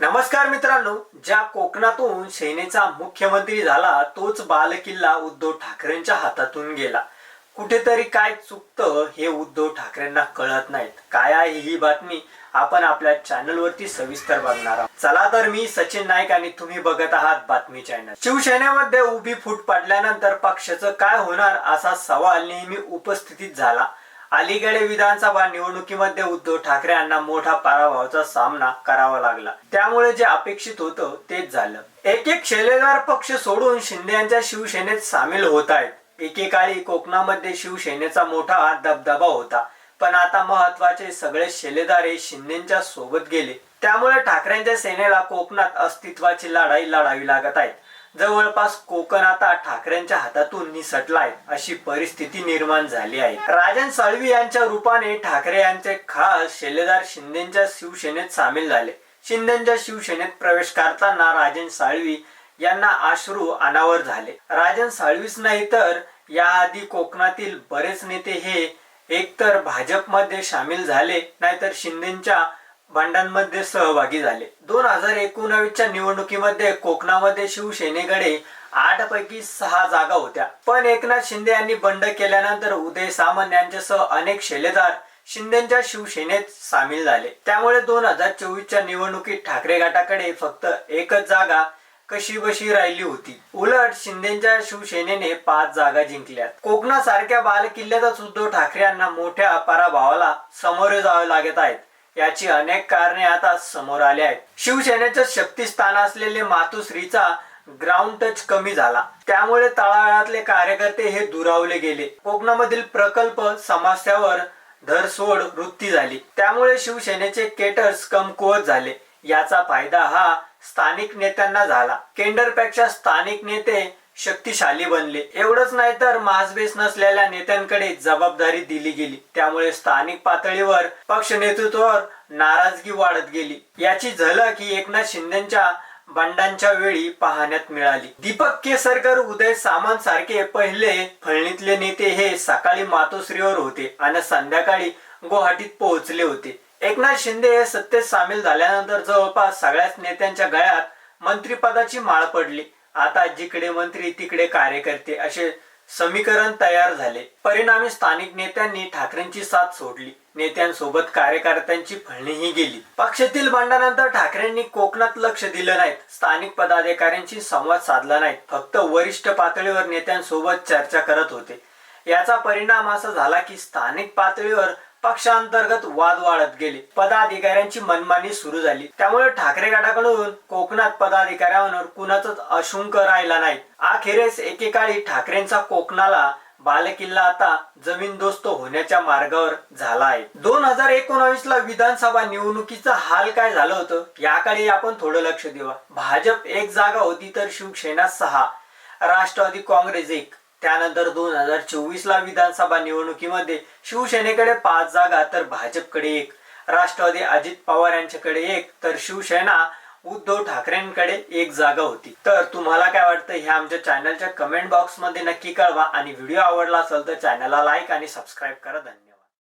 नमस्कार मित्रांनो ज्या कोकणातून सेनेचा मुख्यमंत्री झाला तोच बालकिल्ला उद्धव ठाकरेंच्या हातातून गेला. कुठेतरी काय चुकतं हे उद्धव ठाकरेंना कळत नाहीत. काय आहे ही बातमी आपण आपल्या चॅनलवरती सविस्तर बघणार आहोत. चला तर मी सचिन नाईक आणि तुम्ही बघत आहात बातमी चॅनल. शिवसेनेमध्ये उभी फूट पडल्यानंतर पक्षाचं काय होणार असा सवाल नेहमी उपस्थितीत झाला. अलीकडे विधानसभा निवडणुकीमध्ये उद्धव ठाकरे यांना मोठा पराभवाचा सामना करावा लागला. त्यामुळे जे अपेक्षित होतं तेच झालं. एक एक शेलेदार पक्ष सोडून शिंदे यांच्या शिवसेनेत सामील होत आहेत. एकेकाळी कोकणामध्ये शिवसेनेचा मोठा दबदबा होता. पण आता महत्त्वाचे सगळे शेलेदार हे शिंदेच्या सोबत गेले. त्यामुळे ठाकरेंच्या सेनेला कोकणात अस्तित्वाची लढाई लढावी लागत आहे. जवळपास कोकण आता ठाकरेंच्या हातातून निसटलाय अशी परिस्थिती निर्माण झाली आहे. राजन साळवी यांच्या रूपाने ठाकरे यांचे खास शेलेदार शिंदेच्या शिवसेनेत सामील झाले. शिंदेच्या शिवसेनेत प्रवेश करताना राजन साळवी यांना अश्रू अनावर झाले. राजन साळवीच नाही तर याआधी कोकणातील बरेच नेते हे एकतर भाजपमध्ये सामील झाले नाहीतर शिंदेच्या भांडणांमध्ये सहभागी झाले. दोन हजार एकोणावीसच्या निवडणुकीमध्ये कोकणामध्ये शिवसेनेकडे आठ पैकी सहा जागा होत्या. पण एकनाथ शिंदे यांनी बंड केल्यानंतर उदय सामंत यांच्यासह अनेक शेलेदार शिंदेच्या शिवसेनेत सामील झाले. त्यामुळे दोन हजार चोवीसच्या निवडणुकीत ठाकरे गटाकडे फक्त एकच जागा कशी बशी राहिली होती. उलट शिंदेच्या शिवसेनेने पाच जागा जिंकल्या कोकणासारख्या बालकिल्ल्यातच उद्धव ठाकरे यांना मोठ्या पराभवाला सामोरे जावे लागत आहेत. याची अनेक कारणे आता समोर आली आहेत. शिवसेनेचं शक्तीस्थान असलेले मातोश्रीचा ग्राउंड टच कमी झाला. त्यामुळे तळागाळातले कार्यकर्ते हे दुरावले गेले. कोकणामधील प्रकल्प समस्यावर धरसोड वृत्ती झाली. त्यामुळे शिवसेनेचे केटर्स कमकुवत झाले. याचा फायदा हा स्थानिक नेत्यांना झाला. केंडरपेक्षा स्थानिक नेते शक्तिशाली बनले. एवढंच नाही तर मासबेस नसलेल्या नेत्यांकडे जबाबदारी दिली गेली. त्यामुळे स्थानिक पातळीवर पक्ष नेतृत्वावर नाराजगी वाढत गेली. याची झलक ही एकनाथ शिंदेच्या बंडांच्या वेळी पाहण्यात मिळाली. दीपक केसरकर उदय सामंत सारखे पहिले फळणीतले नेते हे सकाळी मातोश्रीवर होते आणि संध्याकाळी गुवाहाटीत पोहोचले होते. एकनाथ शिंदे हे सत्तेत सामील झाल्यानंतर जवळपास सगळ्याच नेत्यांच्या गळ्यात मंत्रिपदाची माळ पडली. आता जिकडे मंत्री तिकडे कार्यकर्ते असे समीकरण तयार झाले. परिणामी स्थानिक नेत्यांनी ठाकरेंची साथ सोडली. नेत्यांसोबत कार्यकर्त्यांची फळणीही गेली. पक्षातील भांडणानंतर ठाकरेंनी कोकणात लक्ष दिलं नाहीत. स्थानिक पदाधिकाऱ्यांशी संवाद साधला नाहीत. फक्त वरिष्ठ पातळीवर नेत्यांसोबत चर्चा करत होते. याचा परिणाम असा झाला की स्थानिक पातळीवर पक्षांतर्गत वाद वाढत गेले. पदाधिकाऱ्यांची मनमानी सुरू झाली. त्यामुळे ठाकरे गटाकडून कोकणात पदाधिकाऱ्यांवर कुणाचाच अशुंक राहिला नाही. अखेरीस एकेकाळी ठाकरेंचा कोकणाला बालकिल्ला आता जमीनदोस्त होण्याच्या मार्गावर झाला आहे. दोन हजार एकोणावीस ला विधानसभा निवडणुकीचा हाल काय झालं होतं याकडे आपण थोडं लक्ष देऊ भाजप एक जागा होती तर शिवसेना सहा राष्ट्रवादी काँग्रेस एक. त्यानंतर दोन हजार चोवीस ला विधानसभा निवडणुकीमध्ये शिवसेनेकडे पाच जागा तर भाजपकडे एक. राष्ट्रवादी अजित पवार यांच्याकडे एक तर शिवसेना उद्धव ठाकरेंकडे एक जागा होती. तर तुम्हाला काय वाटतं हे आमच्या चॅनलच्या कमेंट बॉक्समध्ये नक्की कळवा. आणि व्हिडिओ आवडला असेल तर चॅनलला लाईक आणि सबस्क्राईब करा. धन्यवाद.